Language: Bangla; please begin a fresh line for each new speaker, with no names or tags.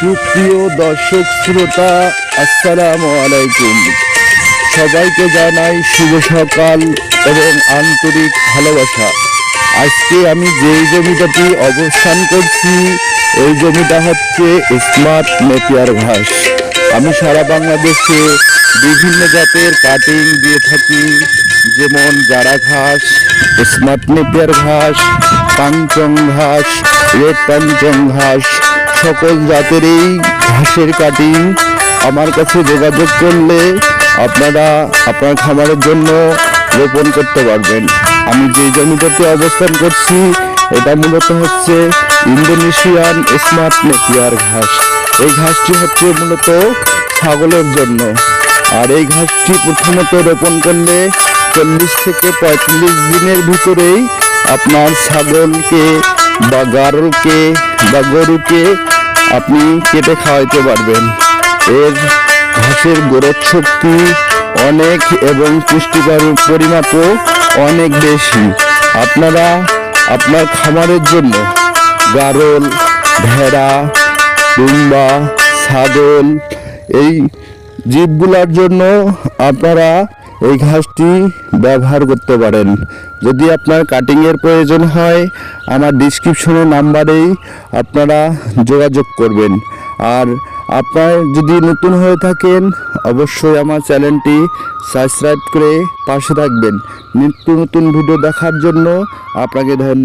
সুপ্রিয় দর্শক শ্রোতা, আসসালামু আলাইকুম। সবাইকে জানাই শুভ সকাল এবং আন্তরিক ভালোবাসা। আজকে আমি যেই জমিটাতে অবস্থান করছি, এই জমিটা হচ্ছে স্মার্ট নেপিয়ার ঘাস। আমি সারা বাংলাদেশে বিভিন্ন জাতের কাটিং দিয়ে থাকি, যেমন জারা ঘাস, স্মার্ট নেপিয়ার ঘাস, পাংচং ঘাস, রেড পাংচং ঘাস সকল জাতের এই ঘাসের কাটিং আমার কাছে যোগাযোগ করলে আপনারা আপনার খামারের জন্য রোপণ করতে পারবেন। আমি যে জমিটাতে অবস্থান করছি, এটা মূলত হচ্ছে ইন্দোনেশিয়ান স্মার্ট নেপিয়ার ঘাস। এই ঘাসটি হচ্ছে মূলত ছাগলের জন্য। আর এই ঘাসটি প্রথমত রোপণ করলে চল্লিশ থেকে পঁয়তাল্লিশ দিনের ভিতরেই আপনার ছাগলকে বা গারলকে বা গরুকে আপনি কেটে খাওয়াইতে পারবেন। এর ঘাসের গ্রোথ শক্তি অনেক এবং পুষ্টিকর পরিমাপও অনেক বেশি। আপনারা আপনার খামারের জন্য গারল, ভেড়া, দুম্বা, ছাগল, এই জীবগুলার জন্য আপনারা এই ঘাসটি ব্যবহার করতে পারেন। যদি আপনার কাটিংয়ের প্রয়োজন হয়, আমার ডিসক্রিপশনের নাম্বারেই আপনারা যোগাযোগ করবেন। আর আপনার যদি নতুন হয়ে থাকেন, অবশ্যই আমার চ্যানেলটি সাবস্ক্রাইব করে পাশে থাকবেন। নিত্য নতুন ভিডিও দেখার জন্য আপনাকে ধন্যবাদ।